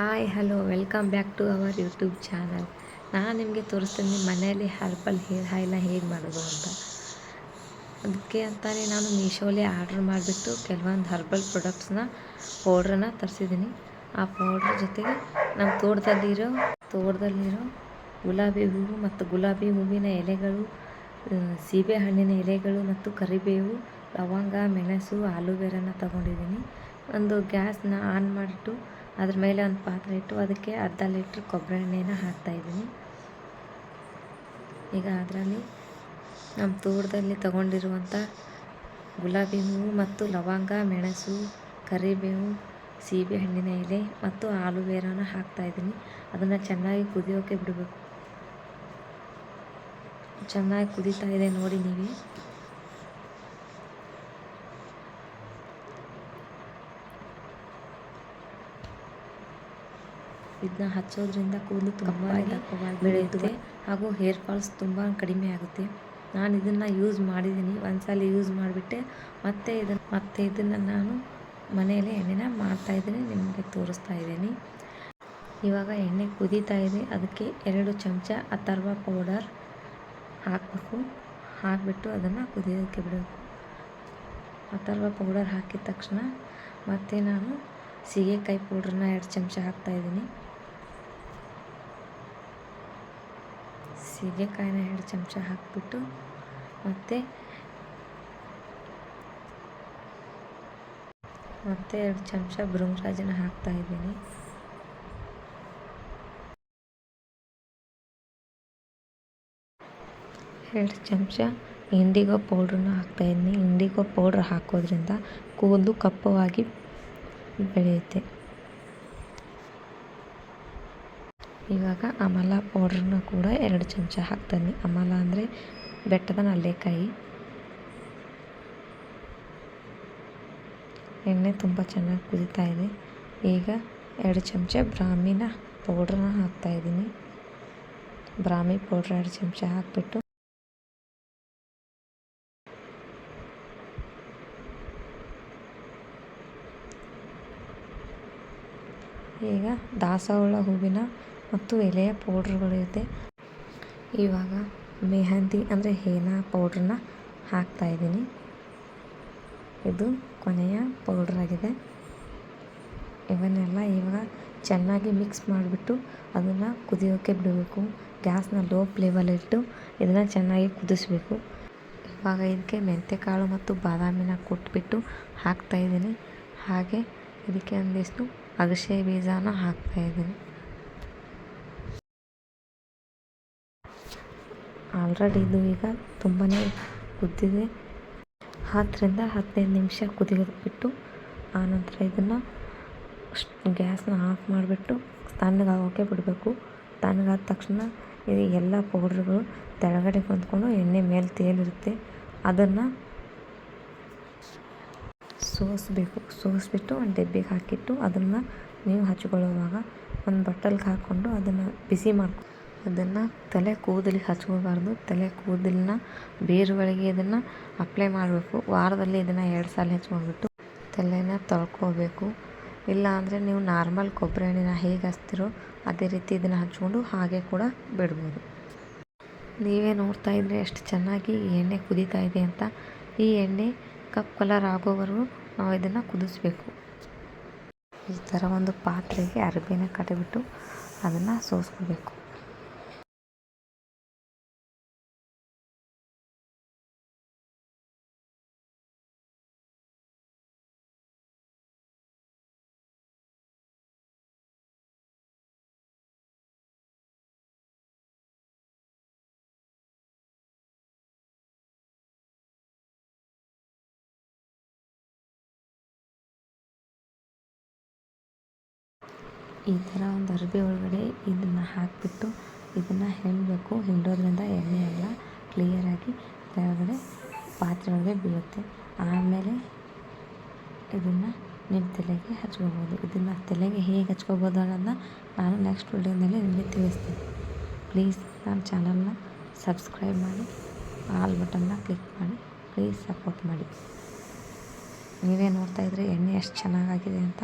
Hi, hello, welcome back to our YouTube channel. ನಾನು ನಿಮಗೆ ತೋರಿಸ್ತೀನಿ ಮನೆಯಲ್ಲಿ ಹರ್ಬಲ್ ಹೇರ್ ಆಯಿಲ್ನ ಹೇಗೆ ಮಾಡೋದು ಅಂತ. ಅದಕ್ಕೆ ಅಂತಲೇ ನಾನು ಮೀಶೋಲಿ ಆರ್ಡ್ರ್ ಮಾಡಿಬಿಟ್ಟು ಕೆಲವೊಂದು ಹರ್ಬಲ್ ಪ್ರಾಡಕ್ಟ್ಸ್ನ ಪೌಡ್ರನ್ನ ತರಿಸಿದ್ದೀನಿ. ಆ ಪೌಡ್ರ್ ಜೊತೆಗೆ ನಮ್ಮ ತೋಟದಲ್ಲಿರೋ ತೋಟದಲ್ಲಿರೋ ಗುಲಾಬಿ ಹೂವು ಮತ್ತು ಗುಲಾಬಿ ಹೂವಿನ ಎಲೆಗಳು ಸೀಬೆ ಹಣ್ಣಿನ ಎಲೆಗಳು ಮತ್ತು ಕರಿಬೇವು, ಲವಂಗ, ಮೆಣಸು ಆಲೂವೆರಾನ ತಗೊಂಡಿದ್ದೀನಿ. ಒಂದು ಗ್ಯಾಸ್ನ ಆನ್ ಮಾಡಿಟ್ಟು ಅದ್ರ ಮೇಲೆ ಒಂದು ಪಾತ್ರೆ ಇಟ್ಟು ಅದಕ್ಕೆ ಅರ್ಧ ಲೀಟ್ರ್ ಕೊಬ್ಬರಿ ಎಣ್ಣೆನ ಹಾಕ್ತಾಯಿದ್ದೀನಿ ಈಗ ಅದರಲ್ಲಿ ನಮ್ಮ ತೋಟದಲ್ಲಿ ತಗೊಂಡಿರುವಂಥ ಗುಲಾಬಿ ಹೂವು ಮತ್ತು ಲವಂಗ, ಮೆಣಸು, ಕರಿಬೇವು, ಸೀಬೆ ಹಣ್ಣಿನ ಎಲೆ ಮತ್ತು ಆಲೂವೆರಾನ ಹಾಕ್ತಾಯಿದ್ದೀನಿ ಅದನ್ನು ಚೆನ್ನಾಗಿ ಕುದಿಯೋಕೆ ಬಿಡಬೇಕು. ಚೆನ್ನಾಗಿ ಕುದೀತಾ ಇದೆ ನೋಡಿ ನೀವೇ. ಇದನ್ನ ಹಚ್ಚೋದ್ರಿಂದ ಕೂದಲು ತುಂಬಾ ಬೆಳೆಯುತ್ತೆ. ಹಾಗೂ ಹೇರ್ ಫಾಲ್ಸ್ ತುಂಬ ಕಡಿಮೆ ಆಗುತ್ತೆ. ನಾನು ಇದನ್ನು ಯೂಸ್ ಮಾಡಿದ್ದೀನಿ ಒಂದ್ಸಲ ಯೂಸ್ ಮಾಡಿಬಿಟ್ಟೆ. ಮತ್ತೆ ಇದನ್ನು ಮತ್ತೆ ಇದನ್ನು ನಾನು ಮನೆಯಲ್ಲೇ ಎಣ್ಣೆನ ಮಾಡ್ತಾಯಿದ್ದೀನಿ ನಿಮಗೆ ತೋರಿಸ್ತಾ ಇದ್ದೀನಿ. ಇವಾಗ ಎಣ್ಣೆ ಕುದೀತಾ ಇದೆ. ಅದಕ್ಕೆ ಎರಡು ಚಮಚ ಅಥರ್ವ ಪೌಡರ್ ಹಾಕಬೇಕು. ಹಾಕಿಬಿಟ್ಟು ಅದನ್ನು ಕುದಿಯೋದಕ್ಕೆ ಬಿಡಬೇಕು. ಅಥರ್ವ ಪೌಡರ್ ಹಾಕಿದ ತಕ್ಷಣ ಮತ್ತೆ ನಾನು ಸೀಗೆಕಾಯಿ ಪೌಡ್ರನ್ನ ಎರಡು ಚಮಚ ಹಾಕ್ತಾಯಿದ್ದೀನಿ ಸೀಗೆಕಾಯಿನ ಎರಡು ಚಮಚ ಹಾಕಿಬಿಟ್ಟು ಮತ್ತು ಮತ್ತು ಎರಡು ಚಮಚ ಭೃಂಗರಾಜನ ಹಾಕ್ತಾಯಿದ್ದೀನಿ ಎರಡು ಚಮಚ ಇಂಡಿಗೋ ಪೌಡ್ರನ್ನ ಹಾಕ್ತಾಯಿದ್ದೀನಿ ಇಂಡಿಗೋ ಪೌಡ್ರ್ ಹಾಕೋದ್ರಿಂದ ಕೂದಲು ಕಪ್ಪವಾಗಿ ಬೆಳೆಯುತ್ತೆ. ಇವಾಗ ಅಮಲ ಪೌಡ್ರನ್ನ ಕೂಡ ಎರಡು ಚಮಚ ಹಾಕ್ತೀನಿ ಅಮಲ ಅಂದರೆ ಬೆಟ್ಟದ ನಲ್ಲೆಕಾಯಿ. ಎಣ್ಣೆ ತುಂಬ ಚೆನ್ನಾಗಿ ಕುದೀತಾ ಇದೆ. ಈಗ ಎರಡು ಚಮಚ ಬ್ರಾಹ್ಮಿನ ಪೌಡ್ರನ್ನ ಹಾಕ್ತಾಯಿದ್ದೀನಿ ಬ್ರಾಹ್ಮಿ ಪೌಡ್ರ್ ಎರಡು ಚಮಚ ಹಾಕಿಬಿಟ್ಟು ಈಗ ದಾಸವಾಳ ಹೂವಿನ ಮತ್ತು ಎಲೆಯ ಪೌಡ್ರುಗಳಿದೆ ಇವಾಗ ಮೆಹಂದಿ ಅಂದರೆ ಹೇನಾ ಪೌಡ್ರನ್ನ ಹಾಕ್ತಾಯಿದ್ದೀನಿ ಇದು ಕೊನೆಯ ಪೌಡ್ರಾಗಿದೆ ಇವನ್ನೆಲ್ಲ ಇವಾಗ ಚೆನ್ನಾಗಿ ಮಿಕ್ಸ್ ಮಾಡಿಬಿಟ್ಟು ಅದನ್ನು ಕುದಿಯೋಕ್ಕೆ ಬಿಡಬೇಕು. ಗ್ಯಾಸ್ನ ಲೋ ಫ್ಲೇಮಲ್ಲಿಟ್ಟು ಇದನ್ನು ಚೆನ್ನಾಗಿ ಕುದಿಸ್ಬೇಕು. ಇವಾಗ ಇದಕ್ಕೆ ಮೆಂತ್ಯಕಾಳು ಮತ್ತು ಬಾದಾಮಿನ ಕೊಟ್ಬಿಟ್ಟು ಹಾಕ್ತಾಯಿದ್ದೀನಿ ಹಾಗೆ ಇದಕ್ಕೆ ಒಂದಿಷ್ಟು ಅಗಸೆ ಬೀಜನ ಹಾಕ್ತಾಯಿದ್ದೀನಿ ಆಲ್ರೆಡಿ ಇದು ಈಗ ತುಂಬಾ ಕುದ್ದಿದೆ. ಹತ್ತರಿಂದ ಹದಿನೈದು ನಿಮಿಷ ಕುದಿಯೋದು ಬಿಟ್ಟು ಆನಂತರ ಇದನ್ನು ಗ್ಯಾಸ್ನ ಆಫ್ ಮಾಡಿಬಿಟ್ಟು ತಣ್ಣಗಾಗೋಕ್ಕೆ ಬಿಡಬೇಕು. ತಣ್ಣಗಾದ ತಕ್ಷಣ ಇದು ಎಲ್ಲ ಪೌಡ್ರುಗಳು ತೆಳಗಡೆ ಹೊಂದ್ಕೊಂಡು ಎಣ್ಣೆ ಮೇಲೆ ತೇಲಿರುತ್ತೆ. ಅದನ್ನು ಸೋಸಬೇಕು. ಸೋಸಿಬಿಟ್ಟು ಒಂದು ಡಬ್ಬಿಗೆ ಹಾಕಿಟ್ಟು ಅದನ್ನು ನೀವು ಹಚ್ಕೊಳ್ಳೋವಾಗ ಒಂದು ಬಟ್ಟಲ್ಗೆ ಹಾಕ್ಕೊಂಡು ಅದನ್ನು ಬಿಸಿ ಮಾಡ್ಕೊ ಅದನ್ನು ತಲೆ ಕೂದಲಿಗೆ ಹಚ್ಕೋಬಾರ್ದು. ತಲೆ ಕೂದಲನ್ನ ಬೇರುಗಳಿಗೆ ಇದನ್ನು ಅಪ್ಲೈ ಮಾಡಬೇಕು. ವಾರದಲ್ಲಿ ಇದನ್ನು ಎರಡು ಸಲ ಹಚ್ಕೊಂಡ್ಬಿಟ್ಟು ತಲೆನ ತೊಳ್ಕೊಬೇಕು. ಇಲ್ಲ ಅಂದರೆ ನೀವು ನಾರ್ಮಲ್ ಕೊಬ್ಬರಿ ಎಣ್ಣೆನ ಹೇಗೆ ಹಚ್ತಿರೋ ಅದೇ ರೀತಿ ಇದನ್ನು ಹಚ್ಕೊಂಡು ಹಾಗೆ ಕೂಡ ಬಿಡ್ಬೋದು. ನೀವೇ ನೋಡ್ತಾ ಇದ್ರೆ ಎಷ್ಟು ಚೆನ್ನಾಗಿ ಎಣ್ಣೆ ಕುದೀತಾ ಇದೆ ಅಂತ. ಈ ಎಣ್ಣೆ ಕಪ್ ಕಲರ್ ಆಗೋವರೆಗೂ ನಾವು ಇದನ್ನು ಕುದಿಸ್ಬೇಕು. ಈ ಥರ ಒಂದು ಪಾತ್ರೆಗೆ ಅರಬಿನ ಕಟ್ಟಿಬಿಟ್ಟು ಅದನ್ನು ಸೋಸ್ಕೋಬೇಕು. ಈ ಥರ ಒಂದು ಅರ್ಬಿ ಒಳಗಡೆ ಇದನ್ನು ಹಾಕಿಬಿಟ್ಟು ಇದನ್ನು ಹಿಂಡಬೇಕು ಹಿಂಡೋದ್ರಿಂದ ಎಣ್ಣೆ ಎಲ್ಲ ಕ್ಲಿಯರಾಗಿ ಕೆಳಗಡೆ ಪಾತ್ರೆ ಒಳಗೆ ಬೀಳುತ್ತೆ. ಆಮೇಲೆ ಇದನ್ನು ನಿಮ್ಮ ತಲೆಗೆ ಹಚ್ಕೋಬೋದು. ಇದನ್ನು ತಲೆಗೆ ಹೇಗೆ ಹಚ್ಕೋಬೋದು ಅನ್ನೋದನ್ನ ನಾನು ನೆಕ್ಸ್ಟ್ ವಿಡಿಯೋದಲ್ಲಿ ನಿಮಗೆ ತಿಳಿಸ್ತೀನಿ. ಪ್ಲೀಸ್ ನನ್ನ ಚಾನಲ್ನ ಸಬ್ಸ್ಕ್ರೈಬ್ ಮಾಡಿ ಆಲ್ ಬಟನ್ನ ಕ್ಲಿಕ್ ಮಾಡಿ ಪ್ಲೀಸ್ ಸಪೋರ್ಟ್ ಮಾಡಿ. ನೀವೇ ನೋಡ್ತಾಯಿದ್ರೆ ಎಣ್ಣೆ ಎಷ್ಟು ಚೆನ್ನಾಗಾಗಿದೆ ಅಂತ